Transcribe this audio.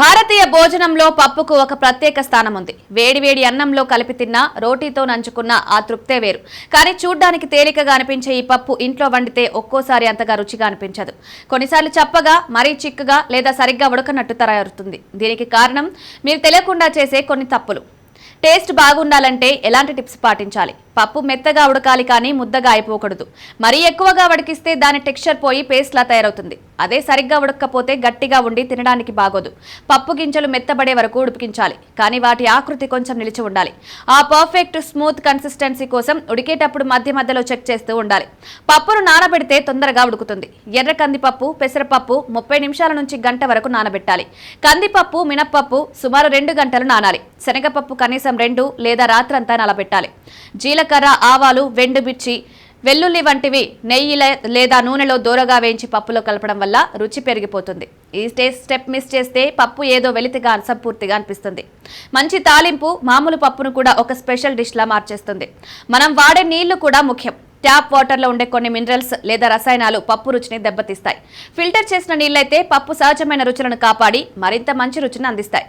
భారతీయ భోజనంలో పప్పుకు ఒక ప్రత్యేక స్థానం ఉంది వేడివేడి అన్నంలో కలిపి తిన్నా రోటీతో నంచుకున్న ఆ తృప్తే వేరు. కానీ చూడ్డానికి తేలికగా అనిపించే ఈ పప్పు ఇంట్లో వండితే ఒక్కోసారి అంతగా రుచిగా అనిపించదు. కొన్నిసార్లు చప్పగా మరీ చిక్కగా లేదా సరిగ్గా ఉడకనట్టు తయారుతుంది. దీనికి కారణం మీరు తెలియకుండా చేసే కొన్ని తప్పులు. టేస్ట్ బాగుండాలంటే ఎలాంటి టిప్స్ పాటించాలి? పప్పు మెత్తగా ఉడకాలి కానీ ముద్దగా అయిపోకూడదు. మరీ ఎక్కువగా ఉడికిస్తే దాని టెక్స్చర్ పోయి పేస్ట్లా తయారవుతుంది. అదే సరిగ్గా ఉడకపోతే గట్టిగా ఉండి తినడానికి బాగోదు. పప్పు గింజలు మెత్తబడే వరకు ఉడికించాలి. కానీ వాటి ఆకృతి కొంచెం నిలిచి ఉండాలి. ఆ పర్ఫెక్ట్ స్మూత్ కన్సిస్టెన్సీ కోసం ఉడికేటప్పుడు మధ్య మధ్యలో చెక్ చేస్తూ ఉండాలి. పప్పును నానబెడితే తొందరగా ఉడుకుతుంది. ఎర్ర కందిపప్పు పెసరపప్పు ముప్పై నిమిషాల నుంచి గంట వరకు నానబెట్టాలి. కందిపప్పు మినప్పప్పు సుమారు రెండు గంటలు నానాలి. శనగపప్పు కనీసం రెండు లేదా రాత్రంతా నలబెట్టాలి. జీలకర్ర ఆవాలు వెండుమిర్చి వెల్లుల్లి వంటివి నెయ్యి లేదా నూనెలో దూరగా వేయించి పప్పులో కలపడం వల్ల రుచి పెరిగిపోతుంది. ఈ స్టేజ్ స్టెప్ మిస్ చేస్తే పప్పు ఏదో వెలితిగా అసంపూర్తిగా అనిపిస్తుంది. మంచి తాలింపు మామూలు పప్పును కూడా ఒక స్పెషల్ డిష్లా మార్చేస్తుంది. మనం వాడే నీళ్ళు కూడా ముఖ్యం. ట్యాప్ వాటర్లో ఉండే కొన్ని మినరల్స్ లేదా రసాయనాలు పప్పు రుచిని దెబ్బతీస్తాయి. ఫిల్టర్ చేసిన నీళ్ళైతే పప్పు సహజమైన రుచులను కాపాడి మరింత మంచి రుచిని అందిస్తాయి.